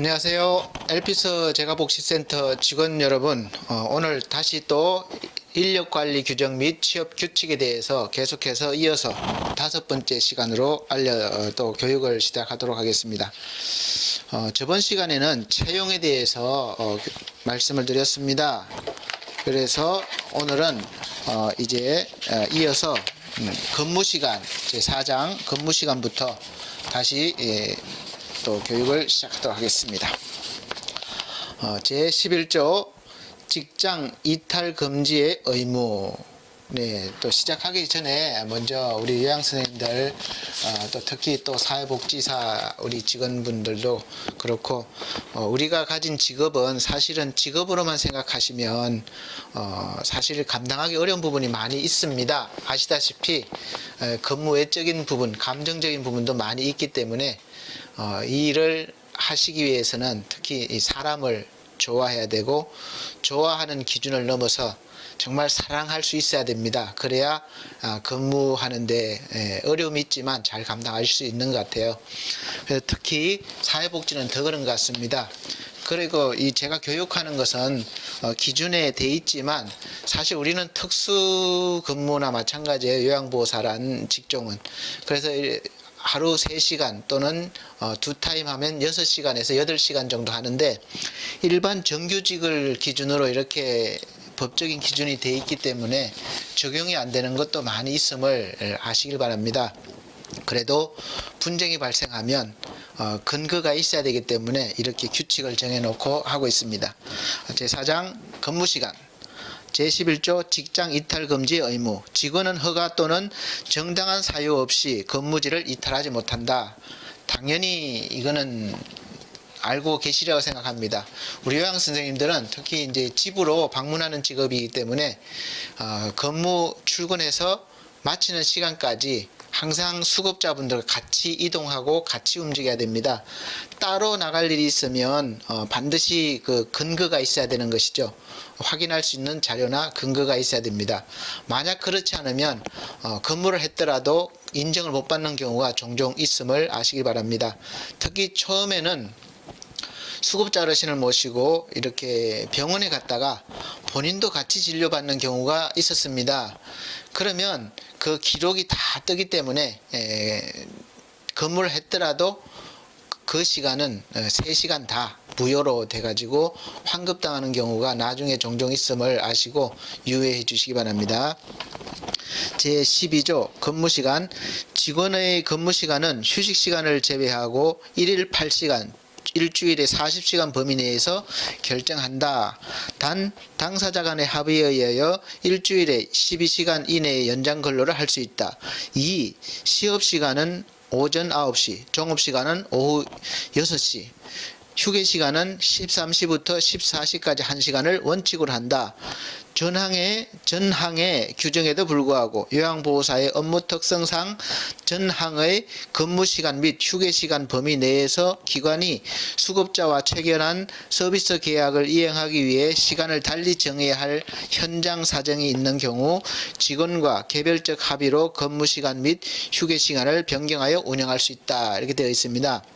안녕하세요. 엘피스 재가복지센터 직원 여러분. 어, 오늘 다시 또 인력 관리 규정 및 취업 규칙에 대해서 계속해서 이어서 다섯 번째 시간으로 알려 어, 또 교육을 시작하도록 하겠습니다. 어, 저번 시간에는 채용에 대해서 어, 그- 말씀을 드렸습니다. 그래서 오늘은 어, 이제 어, 이어서 음, 근무 시간 제 4장 근무 시간부터 다시 예, 또 교육을 시작하도록 하겠습니다. 어, 제 11조 직장 이탈 금지의 의무 네, 또 시작하기 전에 먼저 우리 요양 선생님들 어, 또 특히 또 사회복지사 우리 직원분들도 그렇고 어, 우리가 가진 직업은 사실은 직업으로만 생각하시면 어, 사실 감당하기 어려운 부분이 많이 있습니다. 아시다시피 에, 근무 외적인 부분, 감정적인 부분도 많이 있기 때문에 어, 이 일을 하시기 위해서는 특히 이 사람을 좋아해야 되고 좋아하는 기준을 넘어서 정말 사랑할 수 있어야 됩니다. 그래야 아, 근무하는데 에, 어려움이 있지만 잘 감당하실 수 있는 것 같아요. 그래서 특히 사회복지는 더 그런 것 같습니다. 그리고 이 제가 교육하는 것은 어, 기준에 돼 있지만 사실 우리는 특수 근무나 마찬가지예요. 요양보호사란 직종은. 그래서 이- 하루 3시간 또는 어, 두 타임 하면 6시간에서 8시간 정도 하는데 일반 정규직을 기준으로 이렇게 법적인 기준이 돼 있기 때문에 적용이 안 되는 것도 많이 있음을 아시길 바랍니다. 그래도 분쟁이 발생하면 어, 근거가 있어야 되기 때문에 이렇게 규칙을 정해놓고 하고 있습니다. 제4장 근무시간 제11조 직장 이탈 금지 의무. 직원은 허가 또는 정당한 사유 없이 근무지를 이탈하지 못한다. 당연히 이거는 알고 계시리라고 생각합니다. 우리 요양 선생님들은 특히 이제 집으로 방문하는 직업이기 때문에 어, 근무 출근해서 마치는 시간까지 항상 수급자분들과 같이 이동하고 같이 움직여야 됩니다. 따로 나갈 일이 있으면 어, 반드시 그 근거가 있어야 되는 것이죠. 확인할 수 있는 자료나 근거가 있어야 됩니다. 만약 그렇지 않으면 어, 근무를 했더라도 인정을 못 받는 경우가 종종 있음을 아시기 바랍니다. 특히 처음에는 수급자 어르신을 모시고 이렇게 병원에 갔다가 본인도 같이 진료받는 경우가 있었습니다. 그러면 그 기록이 다 뜨기 때문에 에, 근무를 했더라도 그 시간은 3시간 다 무효로 돼가지고 환급당하는 경우가 나중에 종종 있음을 아시고 유의해 주시기 바랍니다. 제12조 근무시간 직원의 근무시간은 휴식시간을 제외하고 1일 8시간 일주일에 40시간 범위 내에서 결정한다. 단 당사자 간의 합의에 의하여 일주일에 12시간 이내에 연장 근로를 할 수 있다. 2. 시업 시간은 오전 9시, 종업 시간은 오후 6시. 휴게 시간은 13시부터 14시까지 1시간을 원칙으로 한다. 전항의 전항의 규정에도 불구하고 요양보호사의 업무 특성상 전항의 근무 시간 및 휴게 시간 범위 내에서 기관이 수급자와 체결한 서비스 계약을 이행하기 위해 시간을 달리 정해야 할 현장 사정이 있는 경우 직원과 개별적 합의로 근무 시간 및 휴게 시간을 변경하여 운영할 수 있다. 이렇게 되어 있습니다.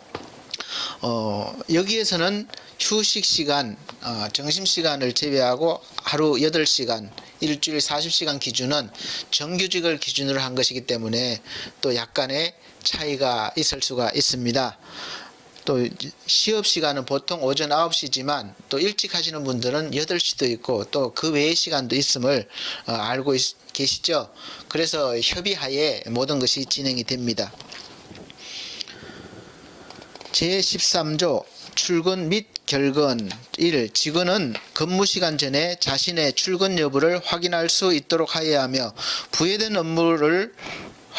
어, 여기에서는 휴식 시간, 어, 점심 시간을 제외하고 하루 8시간, 일주일 40시간 기준은 정규직을 기준으로 한 것이기 때문에 또 약간의 차이가 있을 수가 있습니다. 또 시업 시간은 보통 오전 9시지만 또 일찍 하시는 분들은 8시도 있고 또 그 외의 시간도 있음을 어, 알고 있- 계시죠? 그래서 협의하에 모든 것이 진행이 됩니다. 제13조 출근 및 결근 1. 직원은 근무 시간 전에 자신의 출근 여부를 확인할 수 있도록 하여야 하며 부여된 업무를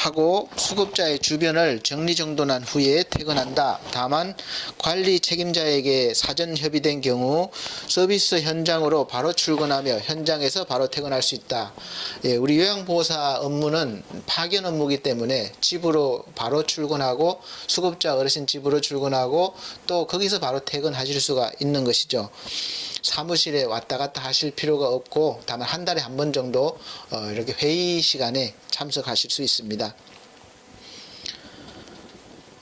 하고 수급자의 주변을 정리정돈한 후에 퇴근한다. 다만 관리 책임자에게 사전 협의된 경우 서비스 현장으로 바로 출근하며 현장에서 바로 퇴근할 수 있다. 예, 우리 요양보호사 업무는 파견 업무이기 때문에 집으로 바로 출근하고 수급자 어르신 집으로 출근하고 또 거기서 바로 퇴근하실 수가 있는 것이죠. 사무실에 왔다 갔다 하실 필요가 없고 다만 한 달에 한 번 정도 어, 이렇게 회의 시간에 참석하실 수 있습니다.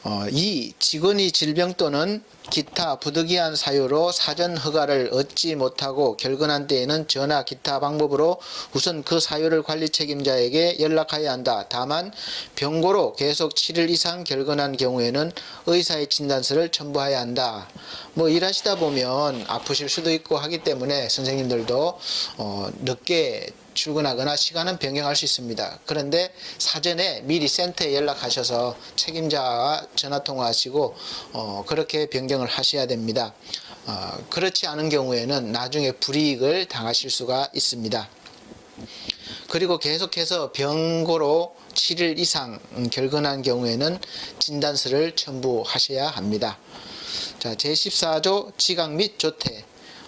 어, 이 직원이 질병 또는 기타 부득이한 사유로 사전 허가를 얻지 못하고 결근한 때에는 전화 기타 방법으로 우선 그 사유를 관리 책임자에게 연락해야 한다. 다만 병고로 계속 7일 이상 결근한 경우에는 의사의 진단서를 첨부해야 한다. 뭐 일하시다 보면 아프실 수도 있고 하기 때문에 선생님들도 어, 늦게 출근하거나 시간은 변경할 수 있습니다. 그런데 사전에 미리 센터에 연락하셔서 책임자와 전화 통화하시고 어, 그렇게 변경 을 하셔야 됩니다. 어, 그렇지 않은 경우에는 나중에 불이익을 당하실 수가 있습니다. 그리고 계속해서 병고로 7일 이상 결근한 경우에는 진단서를 첨부하셔야 합니다. 자, 제14조 지각 및 조퇴.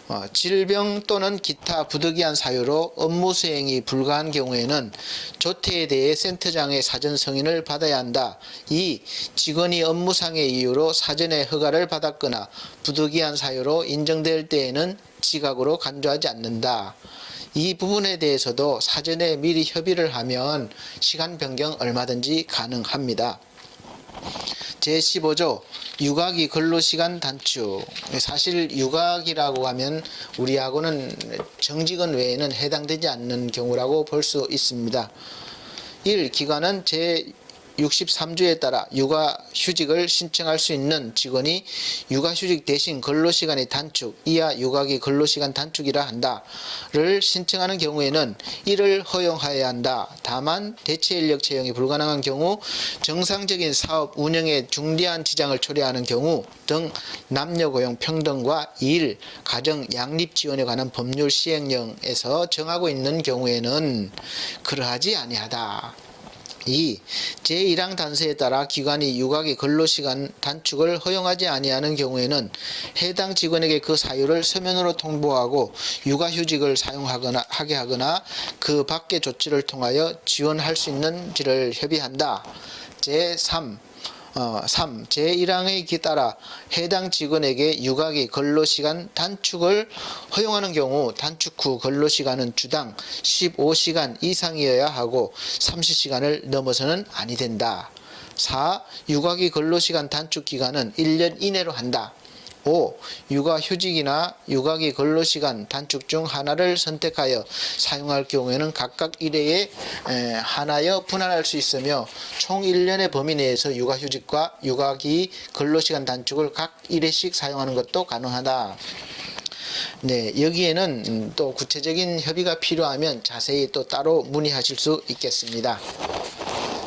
어, 질병 또는 기타 부득이한 사유로 업무 수행이 불가한 경우에는 조퇴에 대해 센터장의 사전 승인을 받아야 한다. 2. 직원이 업무상의 이유로 사전에 허가를 받았거나 부득이한 사유로 인정될 때에는 지각으로 간주하지 않는다. 이 부분에 대해서도 사전에 미리 협의를 하면 시간 변경 얼마든지 가능합니다. 제15조 육아기 근로시간 단축 사실 육아기라고 하면 우리하고는 정직원 외에는 해당되지 않는 경우라고 볼 수 있습니다. 1. 기관은 제 63조에 따라 육아 휴직을 신청할 수 있는 직원이 육아 휴직 대신 근로시간의 단축, 이하 육아기 근로시간 단축이라 한다를 신청하는 경우에는 이를 허용하여야 한다. 다만 대체 인력 채용이 불가능한 경우 정상적인 사업 운영에 중대한 지장을 초래하는 경우 등 남녀 고용 평등과 일, 가정 양립 지원에 관한 법률 시행령에서 정하고 있는 경우에는 그러하지 아니하다. 2. 제1항 단서에 따라 기관이 육아기 근로시간 단축을 허용하지 아니하는 경우에는 해당 직원에게 그 사유를 서면으로 통보하고 육아휴직을 사용하거나 하게 하거나 그 밖의 조치를 통하여 지원할 수 있는지를 협의한다. 제3 어, 3. 제1항에 따라 해당 직원에게 육아기 근로시간 단축을 허용하는 경우 단축 후 근로시간은 주당 15시간 이상이어야 하고 30시간을 넘어서는 아니 된다. 4. 육아기 근로시간 단축 기간은 1년 이내로 한다. 5. 육아 휴직이나 육아기 근로 시간 단축 중 하나를 선택하여 사용할 경우에는 각각 1회에 하나여 분할할 수 있으며 총 1년의 범위 내에서 육아 휴직과 육아기 근로 시간 단축을 각 1회씩 사용하는 것도 가능하다. 네, 여기에는 음, 또 구체적인 협의가 필요하면 자세히 또 따로 문의하실 수 있겠습니다.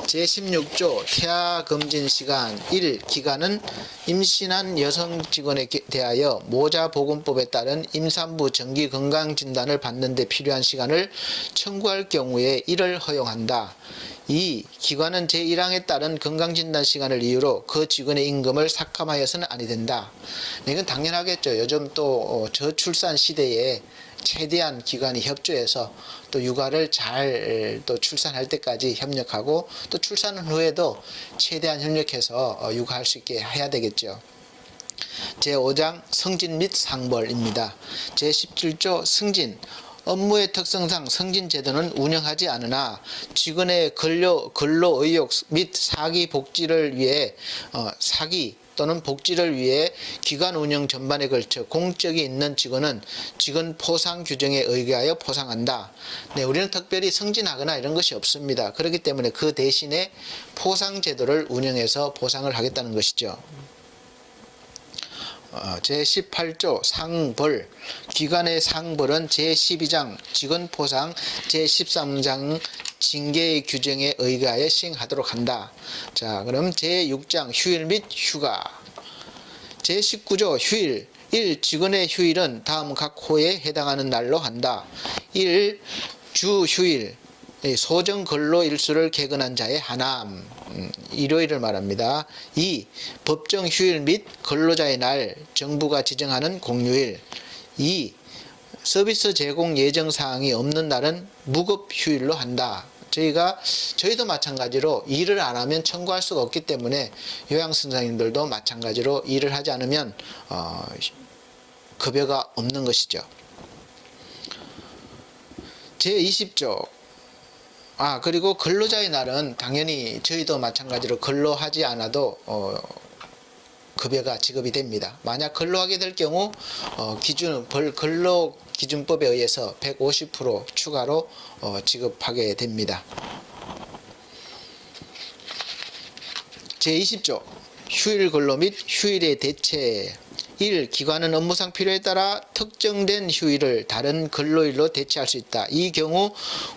제16조 태아 검진 시간 1. 기간은 임신한 여성 직원에 게- 대하여 모자 보건법에 따른 임산부 정기 건강 진단을 받는 데 필요한 시간을 청구할 경우에 이를 허용한다. 2. 기관은 제1항에 따른 건강진단 시간을 이유로 그 직원의 임금을 삭감하여서는 아니 된다. 네, 이건 당연하겠죠. 요즘 또 어, 저출산 시대에 최대한 기관이 협조해서 또 육아를 잘 또 출산할 때까지 협력하고 또 출산 후에도 최대한 협력해서 어, 육아할 수 있게 해야 되겠죠. 제5장 승진 및 상벌입니다. 제17조 승진 업무의 특성상 승진 제도는 운영하지 않으나 직원의 근로 근로 의욕 및 사기 복지를 위해 어, 사기 또는 복지를 위해 기관 운영 전반에 걸쳐 공적이 있는 직원은 직원 포상 규정에 의거하여 포상한다. 네, 우리는 특별히 승진하거나 이런 것이 없습니다. 그렇기 때문에 그 대신에 포상 제도를 운영해서 보상을 하겠다는 것이죠. 어, 제18조 상벌 기관의 상벌은 제12장 직원포상 제13장 징계의 규정에 의거하여 시행하도록 한다. 자, 그럼 제6장 휴일 및 휴가 제19조 휴일 1. 직원의 휴일은 다음 각 호에 해당하는 날로 한다. 1. 주 휴일 이 소정 근로 일수를 개근한 자의 하남 음, 일요일을 말합니다. 2. 법정 휴일 및 근로자의 날 정부가 지정하는 공휴일 2. 서비스 제공 예정 사항이 없는 날은 무급 휴일로 한다. 저희가 저희도 마찬가지로 일을 안 하면 청구할 수가 없기 때문에 요양 선생님들도 마찬가지로 일을 하지 않으면 어, 급여가 없는 것이죠. 제 20조 아 그리고 근로자의 날은 당연히 저희도 마찬가지로 근로하지 않아도 어, 급여가 지급이 됩니다. 만약 근로하게 될 경우 어, 기준 벌 근로 기준법에 의해서 150% 추가로 어, 지급하게 됩니다. 제20조 휴일 근로 및 휴일의 대체 1. 기관은 업무상 필요에 따라 특정된 휴일을 다른 근로일로 대체할 수 있다. 이 경우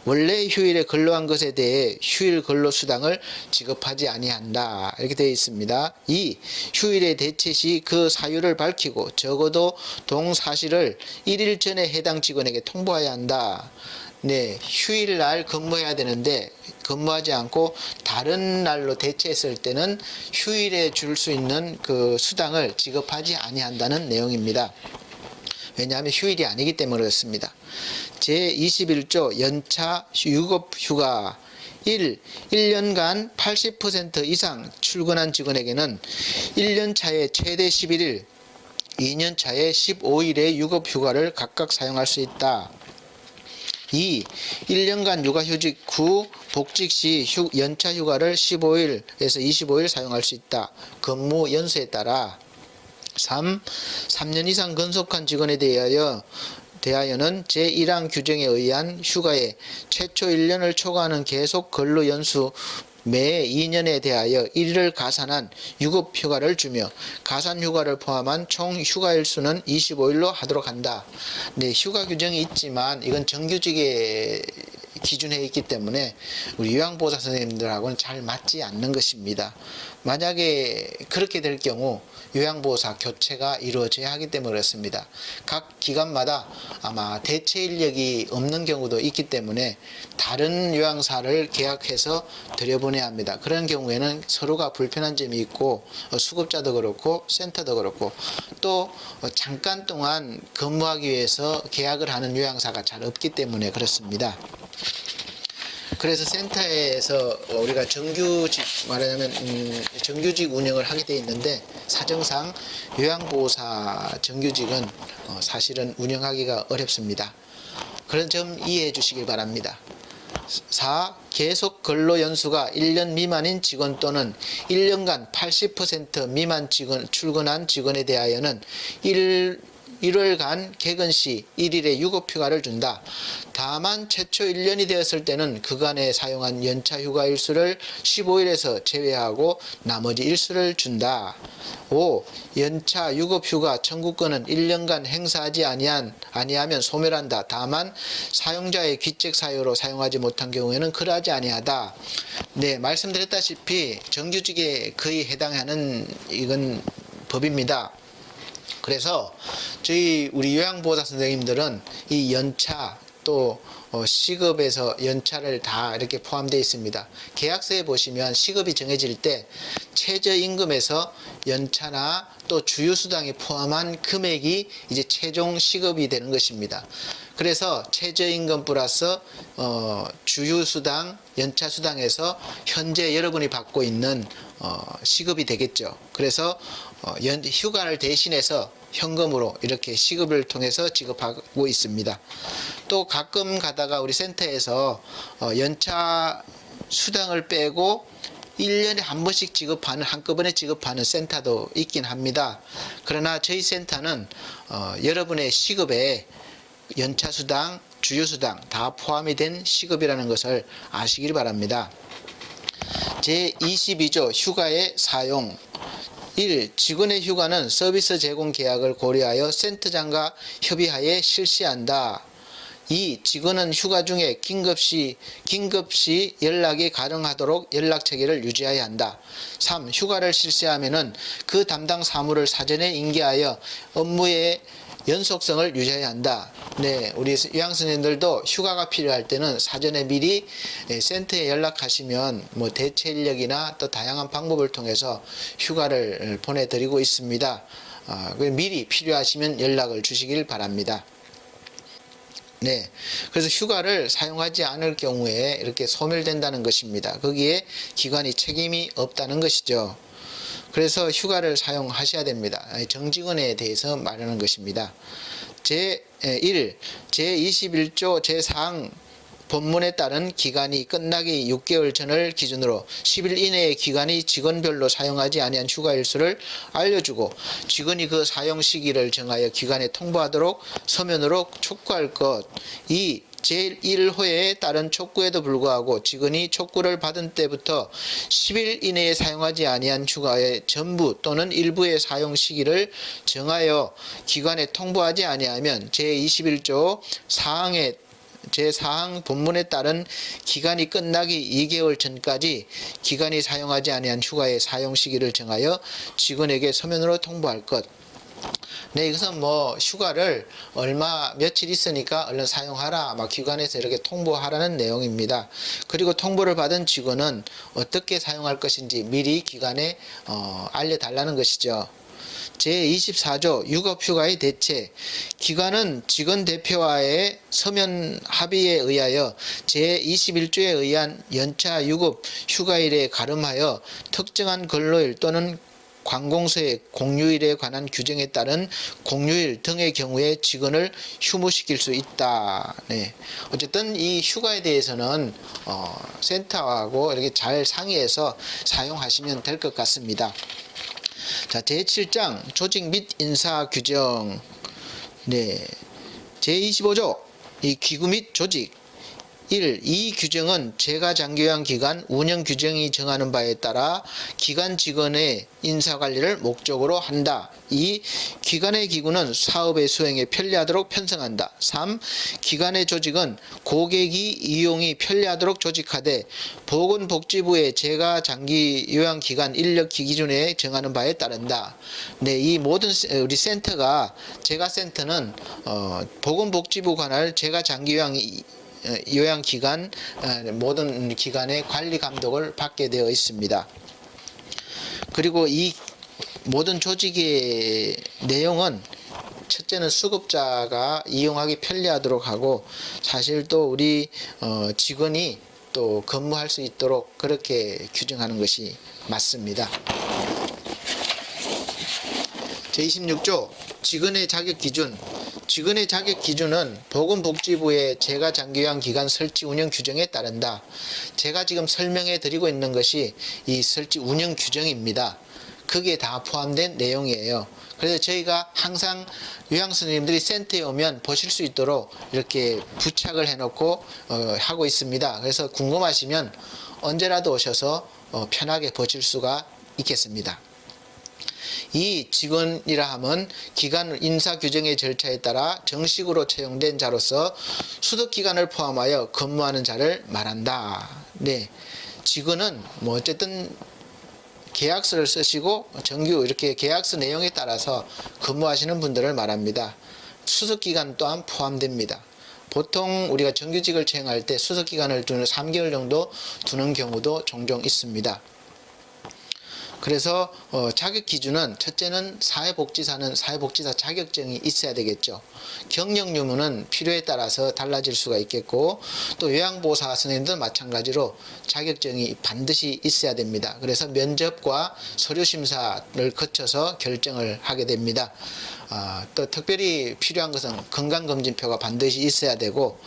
원래 휴일에 근로한 것에 대해 휴일 근로 수당을 지급하지 아니한다. 이렇게 되어 있습니다. 2. 휴일의 대체 시 그 사유를 밝히고 적어도 동사실을 1일 전에 해당 직원에게 통보해야 한다. 네, 휴일 날 근무해야 되는데 근무하지 않고 다른 날로 대체했을 때는 휴일에 줄 수 있는 그 수당을 지급하지 아니한다는 내용입니다. 왜냐하면 휴일이 아니기 때문에 그렇습니다. 제21조 연차 유급 휴가 1. 1년간 80% 이상 출근한 직원에게는 1년 차에 최대 11일, 2년 차에 15일의 유급 휴가를 각각 사용할 수 있다. 2. 1년간 육아휴직 후 복직 시 휴, 연차 휴가를 15일에서 25일 사용할 수 있다. 근무 연수에 따라 3. 3년 이상 근속한 직원에 대하여 대하여는 제1항 규정에 의한 휴가에 최초 1년을 초과하는 계속 근로 연수 매 2년에 대하여 1일을 가산한 유급 휴가를 주며 가산 휴가를 포함한 총 휴가일 수는 25일로 하도록 한다. 네, 휴가 규정이 있지만 이건 정규직에 기준해 있기 때문에 우리 요양보호사 선생님들하고는 잘 맞지 않는 것입니다. 만약에 그렇게 될 경우 요양보호사 교체가 이루어져야 하기 때문에 그렇습니다. 각 기관마다 아마 대체 인력이 없는 경우도 있기 때문에 다른 요양사를 계약해서 들여보내야 합니다. 그런 경우에는 서로가 불편한 점이 있고 어, 수급자도 그렇고 센터도 그렇고 또 어, 잠깐 동안 근무하기 위해서 계약을 하는 요양사가 잘 없기 때문에 그렇습니다. 그래서 센터에서 우리가 정규직 말하자면 음, 정규직 운영을 하게 돼 있는데 사정상 요양보호사 정규직은 어, 사실은 운영하기가 어렵습니다. 그런 점 이해해 주시길 바랍니다. 4. 계속 근로 연수가 1년 미만인 직원 또는 1년간 80% 미만 직원 출근한 직원에 대하여는 1 1월간 개근 시 1일의 유급 휴가를 준다. 다만 최초 1년이 되었을 때는 그간에 사용한 연차 휴가 일수를 15일에서 제외하고 나머지 일수를 준다. 5. 연차 유급 휴가 청구권은 1년간 행사하지 아니한 아니하면 소멸한다. 다만 사용자의 귀책 사유로 사용하지 못한 경우에는 그러하지 아니하다. 네, 말씀드렸다시피 정규직에 거의 해당하는 이건 법입니다. 그래서 저희 우리 요양보호사 선생님들은 이 연차 또 어, 시급에서 연차를 다 이렇게 포함되어 있습니다. 계약서에 보시면 시급이 정해질 때 최저임금에서 연차나 또 주유수당이 포함한 금액이 이제 최종 시급이 되는 것입니다. 그래서 최저임금 플러스 어, 주유수당, 연차수당에서 현재 여러분이 받고 있는 어, 시급이 되겠죠. 그래서 어, 연, 휴가를 대신해서 현금으로 이렇게 시급을 통해서 지급하고 있습니다. 또 가끔 가다가 우리 센터에서 어, 연차 수당을 빼고 1년에 한 번씩 지급하는 한꺼번에 지급하는 센터도 있긴 합니다. 그러나 저희 센터는 어, 여러분의 시급에 연차 수당, 주유 수당 다 포함이 된 시급이라는 것을 아시길 바랍니다. 제22조 휴가의 사용 1. 직원의 휴가는 서비스 제공 계약을 고려하여 센터장과 협의하에 실시한다. 2. 직원은 휴가 중에 긴급시, 긴급시 연락이 가능하도록 연락 체계를 유지해야 한다. 3. 휴가를 실시하면 은 그 담당 사무를 사전에 인계하여 업무의 연속성을 유지해야 한다. 네, 우리 요양선생님들도 휴가가 필요할 때는 사전에 미리 예, 센터에 연락하시면 뭐 대체 인력이나 또 다양한 방법을 통해서 휴가를 보내드리고 있습니다. 아, 미리 필요하시면 연락을 주시길 바랍니다. 네. 그래서 휴가를 사용하지 않을 경우에 이렇게 소멸된다는 것입니다. 거기에 기관이 책임이 없다는 것이죠. 그래서 휴가를 사용하셔야 됩니다. 정직원에 대해서 말하는 것입니다. 제1, 제21조 제4항 본문에 따른 기간이 끝나기 6개월 전을 기준으로 10일 이내의 기간이 직원별로 사용하지 아니한 휴가 일수를 알려주고 직원이 그 사용 시기를 정하여 기관에 통보하도록 서면으로 촉구할 것. 이 제1호에 따른 촉구에도 불구하고 직원이 촉구를 받은 때부터 10일 이내에 사용하지 아니한 휴가의 전부 또는 일부의 사용 시기를 정하여 기관에 통보하지 아니하면 제21조 사항에 제4항 본문에 따른 기간이 끝나기 2개월 전까지 기관이 사용하지 아니한 휴가의 사용 시기를 정하여 직원에게 서면으로 통보할 것. 네, 이것은 뭐 휴가를 얼마 며칠 있으니까 얼른 사용하라. 막 기관에서 이렇게 통보하라는 내용입니다. 그리고 통보를 받은 직원은 어떻게 사용할 것인지 미리 기관에 어, 알려달라는 것이죠. 제24조 유급휴가의 대체 기관은 직원 대표와의 서면 합의에 의하여 제21조에 의한 연차 유급 휴가일에 가름하여 특정한 근로일 또는 관공서의 공휴일에 관한 규정에 따른 공휴일 등의 경우에 직원을 휴무시킬 수 있다. 네. 어쨌든 이 휴가에 대해서는 어, 센터하고 이렇게 잘 상의해서 사용하시면 될 것 같습니다. 자, 제7장 조직 및 인사 규정. 네. 제25조 이 기구 및 조직 1. 이 규정은 제가 장교양 기간 운영 규정이 정하는 바에 따라 기관 직원의 인사 관리를 목적으로 한다. 2. 기관의 기구는 사업의 수행에 편리하도록 편성한다. 3. 기관의 조직은 고객이 이용이 편리하도록 조직하되 보건복지부의 제가 장기 요양 기간 인력 기준에 정하는 바에 따른다. 네, 이 모든 세- 우리 센터가 제가 센터는 어, 보건복지부 관할 제가 장기 요양 요양기관 어, 모든 기관의 관리 감독을 받게 되어 있습니다. 그리고 이 모든 조직의 내용은 첫째는 수급자가 이용하기 편리하도록 하고 사실 또 우리 어, 직원이 또 근무할 수 있도록 그렇게 규정하는 것이 맞습니다. 제26조 직원의 자격 기준 직원의 자격 기준은 보건복지부의 재가 장기요양 기간 설치 운영 규정에 따른다. 제가 지금 설명해 드리고 있는 것이 이 설치 운영 규정입니다. 거기에 다 포함된 내용이에요. 그래서 저희가 항상 요양 선생님들이 센터에 오면 보실 수 있도록 이렇게 부착을 해놓고 어, 하고 있습니다. 그래서 궁금하시면 언제라도 오셔서 어, 편하게 보실 수가 있겠습니다. 이 직원이라 함은 기관 인사 규정의 절차에 따라 정식으로 채용된 자로서 수득 기간을 포함하여 근무하는 자를 말한다. 네. 직원은 뭐 어쨌든 계약서를 쓰시고 정규 이렇게 계약서 내용에 따라서 근무하시는 분들을 말합니다. 수습 기간 또한 포함됩니다. 보통 우리가 정규직을 채용할 때 수습 기간을 두는 3개월 정도 두는 경우도 종종 있습니다. 그래서 어, 자격 기준은 첫째는 사회복지사는 사회복지사 자격증이 있어야 되겠죠. 경력 유무는 필요에 따라서 달라질 수가 있겠고 또 요양보호사 선생님도 마찬가지로 자격증이 반드시 있어야 됩니다. 그래서 면접과 서류 심사를 거쳐서 결정을 하게 됩니다. 아, 또 특별히 필요한 것은 건강검진표가 반드시 있어야 되고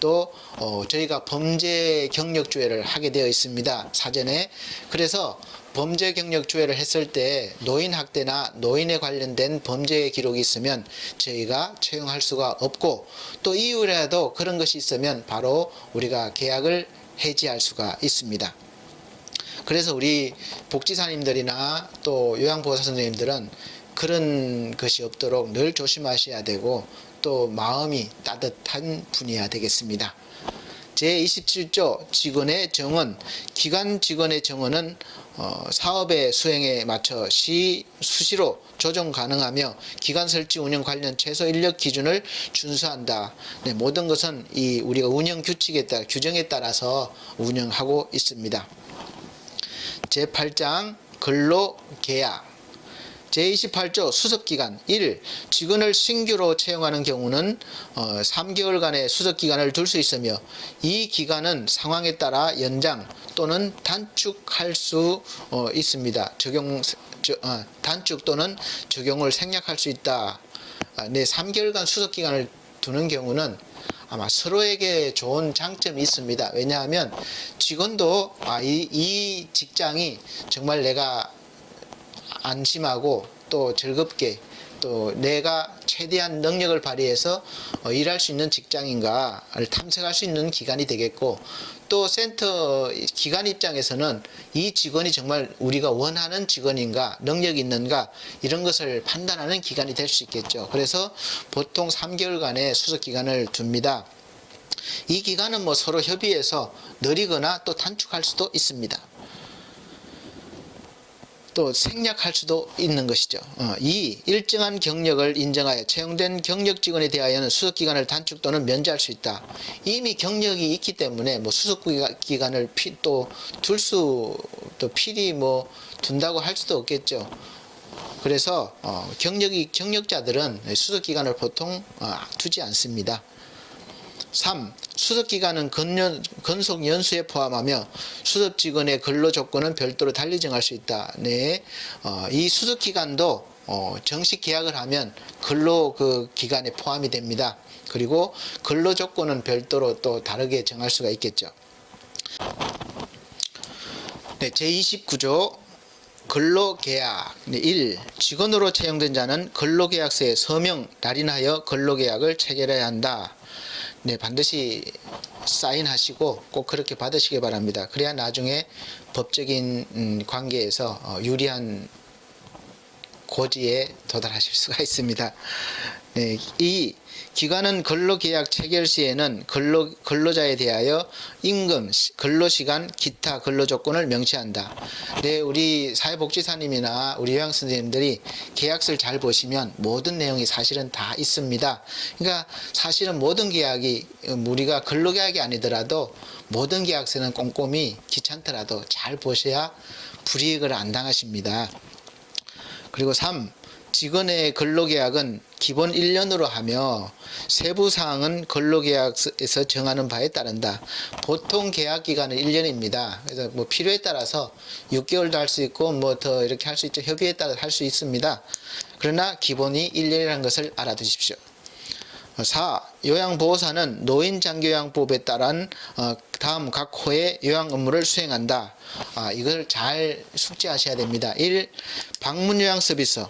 또 어, 저희가 범죄 경력 조회를 하게 되어 있습니다. 사전에 그래서 범죄 경력 조회를 했을 때 노인 학대나 노인에 관련된 범죄 기록이 있으면 저희가 채용할 수가 없고 또 이후라도 그런 것이 있으면 바로 우리가 계약을 해지할 수가 있습니다. 그래서 우리 복지사님들이나 또 요양보호사 선생님들은 그런 것이 없도록 늘 조심하셔야 되고 또 마음이 따뜻한 분이어야 되겠습니다. 제27조 직원의 정원, 기관 직원의 정원은 어, 사업의 수행에 맞춰 시 수시로 조정 가능하며 기관 설치 운영 관련 최소 인력 기준을 준수한다. 네, 모든 것은 이 우리가 운영 규칙에 따라 규정에 따라서 운영하고 있습니다. 제8장 근로 계약 제28조 수습기간 1. 직원을 신규로 채용하는 경우는 어, 3개월간의 수습기간을 둘 수 있으며 이 기간은 상황에 따라 연장 또는 단축할 수 어, 있습니다. 적용 저, 어, 단축 또는 적용을 생략할 수 있다. 아, 네, 3개월간 수습기간을 두는 경우는 아마 서로에게 좋은 장점이 있습니다. 왜냐하면 직원도 아, 이, 이 직장이 정말 내가 안심하고 또 즐겁게 또 내가 최대한 능력을 발휘해서 어, 일할 수 있는 직장인가를 탐색할 수 있는 기간이 되겠고 또 센터 기관 입장에서는 이 직원이 정말 우리가 원하는 직원인가 능력이 있는가 이런 것을 판단하는 기간이 될 수 있겠죠. 그래서 보통 3개월간의 수석 기간을 둡니다. 이 기간은 뭐 서로 협의해서 느리거나 또 단축할 수도 있습니다. 또 생략할 수도 있는 것이죠. 어, 이 일정한 경력을 인정하여 채용된 경력 직원에 대하여는 수석 기간을 단축 또는 면제할 수 있다. 이미 경력이 있기 때문에 뭐 수석 기간을 또 둘 수 또 필히 뭐 둔다고 할 수도 없겠죠. 그래서 어, 경력이 경력자들은 수석 기간을 보통 어, 두지 않습니다. 3. 수습 기간은 근연, 근속 연수에 포함하며 수습 직원의 근로 조건은 별도로 달리 정할 수 있다. 네. 어, 이 수습 기간도 어, 정식 계약을 하면 근로 그 기간에 포함이 됩니다. 그리고 근로 조건은 별도로 또 다르게 정할 수가 있겠죠. 네, 제29조 근로계약 1. 직원으로 채용된 자는 근로계약서에 서명, 날인하여 근로계약을 체결해야 한다. 네, 반드시 사인하시고 꼭 그렇게 받으시기 바랍니다. 그래야 나중에 법적인 음, 관계에서 어, 유리한 고지에 도달하실 수가 있습니다. 네, 이 기관은 근로계약 체결 시에는 근로, 근로자에 대하여 임금, 시- 근로시간, 기타 근로조건을 명시한다. 네, 우리 사회복지사님이나 우리 요양 선생님들이 계약서를 잘 보시면 모든 내용이 사실은 다 있습니다. 그러니까 사실은 모든 계약이 음, 우리가 근로계약이 아니더라도 모든 계약서는 꼼꼼히 귀찮더라도 잘 보셔야 불이익을 안 당하십니다. 그리고 3. 직원의 근로계약은 기본 1년으로 하며 세부 사항은 근로계약에서 정하는 바에 따른다. 보통 계약 기간은 1년입니다. 그래서 뭐 필요에 따라서 6개월도 할 수 있고 뭐 더 이렇게 할 수 있죠. 협의에 따라 할 수 있습니다. 그러나 기본이 1년이라는 것을 알아두십시오. 4. 요양보호사는 노인장교양법에 따른 어, 다음 각 호의 요양 업무를 수행한다. 아, 이걸 잘 숙지하셔야 됩니다. 1. 방문요양 서비스,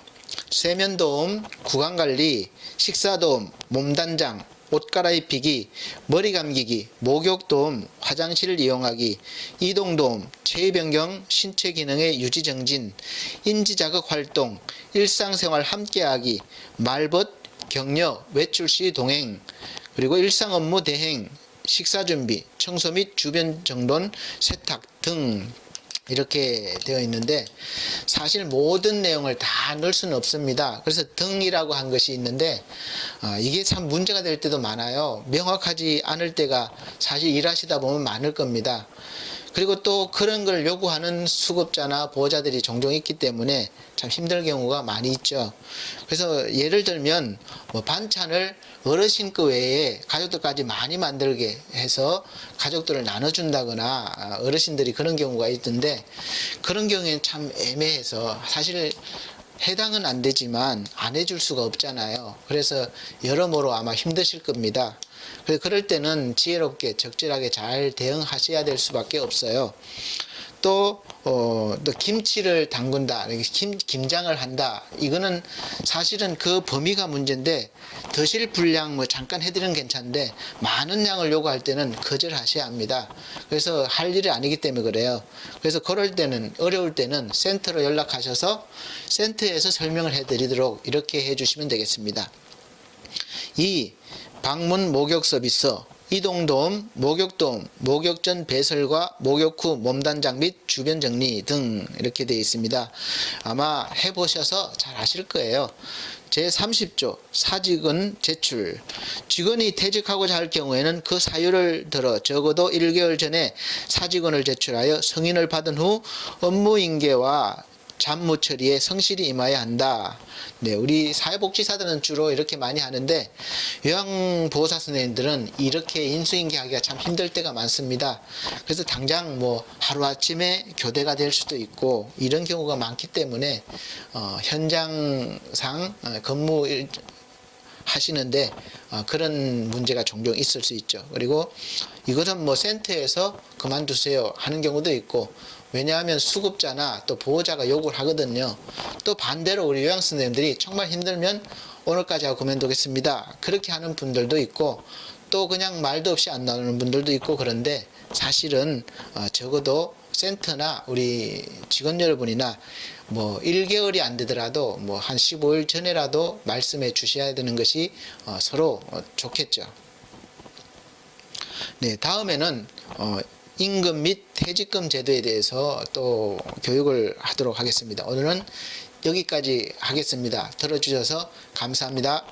세면도움, 구강관리, 식사도움, 몸단장, 옷 갈아입히기, 머리 감기기, 목욕 도움, 화장실을 이용하기, 이동 도움, 체위 변경, 신체 기능의 유지 정진, 인지 자극 활동, 일상생활 함께하기, 말벗, 격려, 외출 시 동행, 그리고 일상 업무 대행, 식사 준비, 청소 및 주변 정돈, 세탁 등 이렇게 되어 있는데 사실 모든 내용을 다 넣을 수는 없습니다. 그래서 등이라고 한 것이 있는데 아, 이게 참 문제가 될 때도 많아요. 명확하지 않을 때가 사실 일하시다 보면 많을 겁니다. 그리고 또 그런 걸 요구하는 수급자나 보호자들이 종종 있기 때문에 참 힘들 경우가 많이 있죠. 그래서 예를 들면 뭐 반찬을 어르신 거 외에 가족들까지 많이 만들게 해서 가족들을 나눠준다거나 아, 어르신들이 그런 경우가 있던데 그런 경우에는 참 애매해서 사실 해당은 안 되지만 안 해줄 수가 없잖아요. 그래서 여러모로 아마 힘드실 겁니다. 그래서 그럴 때는 지혜롭게 적절하게 잘 대응하셔야 될 수밖에 없어요. 또, 어, 또 김치를 담근다, 김, 김장을 한다. 이거는 사실은 그 범위가 문제인데 드실 분량 뭐 잠깐 해드리는 괜찮은데 많은 양을 요구할 때는 거절하셔야 합니다. 그래서 할 일이 아니기 때문에 그래요. 그래서 그럴 때는 어려울 때는 센터로 연락하셔서 센터에서 설명을 해드리도록 이렇게 해주시면 되겠습니다. 2. 방문 목욕 서비스 이동도움, 목욕도움, 목욕 전 배설과 목욕 후 몸단장 및 주변 정리 등 이렇게 되어 있습니다. 아마 해보셔서 잘 아실 거예요. 제30조 사직은 제출 직원이 퇴직하고자 할 경우에는 그 사유를 들어 적어도 1개월 전에 사직원을 제출하여 승인을 받은 후 업무 인계와 잡무 처리에 성실히 임해야 한다. 네, 우리 사회복지사들은 주로 이렇게 많이 하는데 요양보호사 선생님들은 이렇게 인수인계하기가 참 힘들 때가 많습니다. 그래서 당장 뭐 하루아침에 교대가 될 수도 있고 이런 경우가 많기 때문에 어, 현장상 어, 근무 일, 하시는데 어, 그런 문제가 종종 있을 수 있죠. 그리고 이것은 뭐 센터에서 그만두세요 하는 경우도 있고 왜냐하면 수급자나 또 보호자가 요구를 하거든요. 또 반대로 우리 요양 선생님들이 정말 힘들면 오늘까지 하고 그만두겠습니다. 그렇게 하는 분들도 있고 또 그냥 말도 없이 안 나오는 분들도 있고 그런데 사실은 어, 적어도 센터나 우리 직원 여러분이나 뭐 1개월이 안 되더라도 뭐 한 15일 전에라도 말씀해 주셔야 되는 것이 어, 서로 어, 좋겠죠. 네, 다음에는 어, 임금 및 퇴직금 제도에 대해서 또 교육을 하도록 하겠습니다. 오늘은 여기까지 하겠습니다. 들어주셔서 감사합니다.